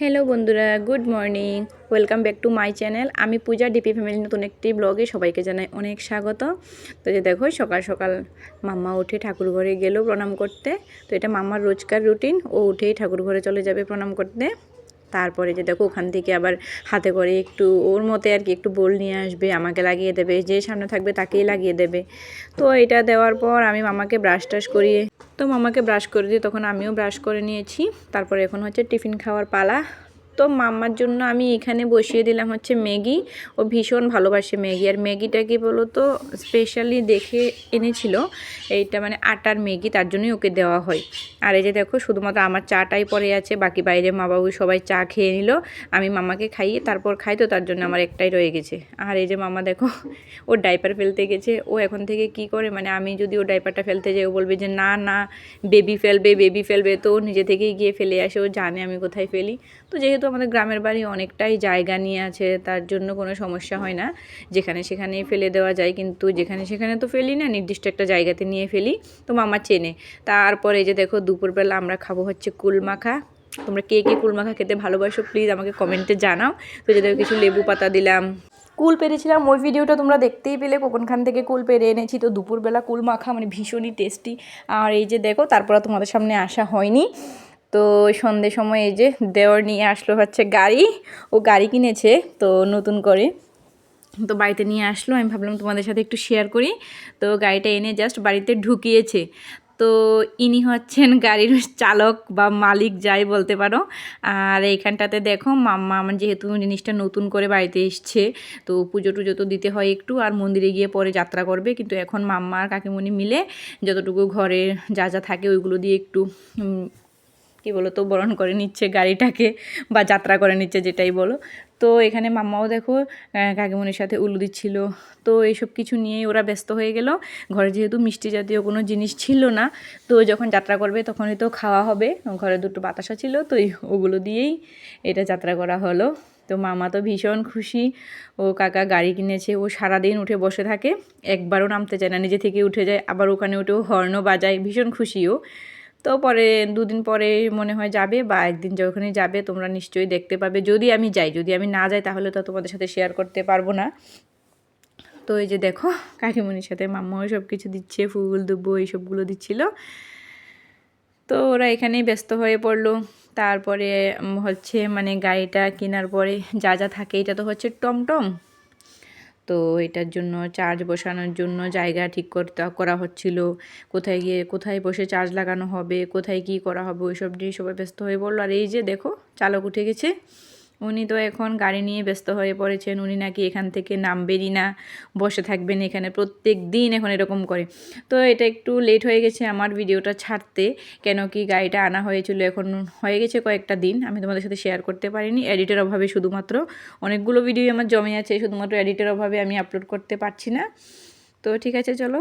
Hello বন্ধুরা good morning welcome back to my channel আমি Puja DP family নতুন একটি ব্লগে সবাইকে জানাই অনেক স্বাগত। তো যে দেখো, সকাল সকাল মাম্মা উঠে ঠাকুর ঘরে গেল প্রণাম করতে। তো এটা মাম্মার রোজকার রুটিন ও উঠেই ঠাকুর ঘরে চলে যাবে প্রণাম করতে। তারপরে যে দেখো ওখান থেকে আবার হাতে করে একটু ওর মতে আর কি একটু বোল নিয়ে আসবে, আমাকে লাগিয়ে দেবে, যে সামনে থাকবে তাকেই লাগিয়ে দেবে। তো এটা দেওয়ার পর আমি মামাকে ব্রাশ টাশ করিয়ে, তো মামাকে ব্রাশ করে দিয়ে তখন আমিও ব্রাশ করে নিয়েছি। তারপরে এখন হচ্ছে টিফিন খাওয়ার পালা। তো মাম্মার জন্য আমি এখানে বসিয়ে দিলাম হচ্ছে ম্যাগি। ও ভীষণ ভালোবাসে ম্যাগি। আর ম্যাগিটা কি বলো তো স্পেশালি দেখে এনেছিল। এইটা মানে আটার ম্যাগি, তার জন্যই ওকে দেওয়া হয়। আর এই যে দেখো, শুধুমাত্র আমার চাটাই পরে আছে, বাকি বাইরে মা বাবু সবাই চা খেয়ে নিল। আমি মামাকে খাইয়ে তারপর খাই তো, তার জন্য আমার একটাই রয়ে গেছে। আর এই যে মামা দেখো, ও ডাইপার ফেলতে গেছে। ও এখন থেকে কি করে? মানে আমি যদি ও ডাইপারটা ফেলতে যাই, ও বলবে যে, না না বেবি ফেলবে বেবি ফেলবে। তো নিজে থেকেই গিয়ে ফেলে আসে। ও জানে আমি কোথায় ফেলি। তো যেহেতু আমাদের গ্রামের বাড়ি অনেকটাই জায়গা নিয়ে আছে, তার জন্য কোনো সমস্যা হয় না। যেখানে সেখানেই ফেলে দেওয়া যায়, কিন্তু যেখানে সেখানে তো ফেলি না, নির্দিষ্ট একটা জায়গাতে নিয়ে ফেলি, তো মামা চেনে। তারপরে যে দেখো, দুপুরবেলা আমরা খাব হচ্ছে কুল মাখা। তোমরা কে কে কুল মাখা খেতে ভালোবাসো প্লিজ আমাকে কমেন্টে জানাও। তো যে কিছু লেবু পাতা দিলাম। কুল পেরেছিলাম, ওই ভিডিওটা তোমরা দেখতেই পেলে কোনখান থেকে কুল পেরে এনেছি। তো দুপুরবেলা কুল মাখা মানে ভীষণই টেস্টি আর এই যে দেখো, তারপর তোমাদের সামনে আসা হয়নি। তো সন্ধ্যে সময় এই যে দেওয়ার নিয়ে আসলো হচ্ছে গাড়ি। ও গাড়ি কিনেছে তো নতুন করে। তো বাড়িতে নিয়ে আসলো। আমি ভাবলাম তোমাদের সাথে একটু শেয়ার করি। তো গাড়িটা এনে জাস্ট বাড়িতে ঢুকিয়েছে। তো ইনি হচ্ছেন গাড়ির চালক বা মালিক যাই বলতে পারো। আর এইখানটাতে দেখো, মাম্মা আমার যেহেতু জিনিসটা নতুন করে বাড়িতে এসছে, তো পুজো টুজো তো দিতে হয় একটু। আর মন্দিরে গিয়ে পরে যাত্রা করবে। কিন্তু এখন মাম্মা আর কাকিমণি মিলে যতটুকু ঘরে যা যা থাকে ওইগুলো দিয়ে একটু কী বলো তো বরণ করে নিচ্ছে গাড়িটাকে বা যাত্রা করে নিচ্ছে যেটাই বলো। তো এখানে মাম্মাও দেখো কাকিমনির সাথে উলু দিচ্ছিল। তো এইসব কিছু নিয়েই ওরা ব্যস্ত হয়ে গেল। ঘরে যেহেতু মিষ্টি জাতীয় কোনো জিনিস ছিল না, তো যখন যাত্রা করবে তখনই তো খাওয়া হবে। ঘরে দুটো বাতাসা ছিল, তো ওগুলো দিয়েই এটা যাত্রা করা হলো। তো মামা তো ভীষণ খুশি। ও কাকা গাড়ি কিনেছে, ও সারাদিন উঠে বসে থাকে। একবারও নামতে চায় না, নিজে থেকে উঠে যায়। আবার ওখানে উঠেও হর্নও বাজায়, ভীষণ খুশিও তো পরে দুদিন পরে মনে হয় যাবে বা একদিন যখনই যাবে, তোমরা নিশ্চয়ই দেখতে পাবে। যদি আমি যাই, যদি আমি না যাই তাহলে তো তোমাদের সাথে শেয়ার করতে পারব না। তো এই যে দেখো, কাকিমণির সাথে মাম্মাও সব কিছু দিচ্ছে, ফুল দুব্বো এইসবগুলো দিচ্ছিল। তো ওরা এখানেই ব্যস্ত হয়ে পড়ল। তারপরে হচ্ছে মানে গাড়িটা কেনার পরে যা যা থাকে, এটা তো হচ্ছে টমটম। তো এটার জন্য চার্জ বসানোর জন্য জায়গা ঠিক করতে, করা হচ্ছিল। কোথায় গিয়ে, কোথায় বসে চার্জ লাগানো হবে, কোথায় কি করা হবে, ওইসব নিয়ে সবাই ব্যস্ত হয়ে পড়ল। আর এই যে দেখো, চালক উঠে গেছে। উনি তো এখন গাড়ি নিয়ে ব্যস্ত হয়ে পড়েছেন, উনি নাকি এখান থেকে নামবেনই না, বসে থাকবেন এখানে প্রত্যেক দিন এখন এরকম করে। তো এটা একটু লেট হয়ে গেছে আমার ভিডিওটা ছাড়তে, কেন কি গাড়িটা আনা হয়েছিল এখন হয়ে গেছে কয়েকটা দিন, আমি তোমাদের সাথে শেয়ার করতে পারিনি। এডিটের অভাবে শুধুমাত্র অনেকগুলো ভিডিও আমার জমে আছে, শুধুমাত্র এডিটের অভাবে আমি আপলোড করতে পারছি না। তো ঠিক আছে, চলো।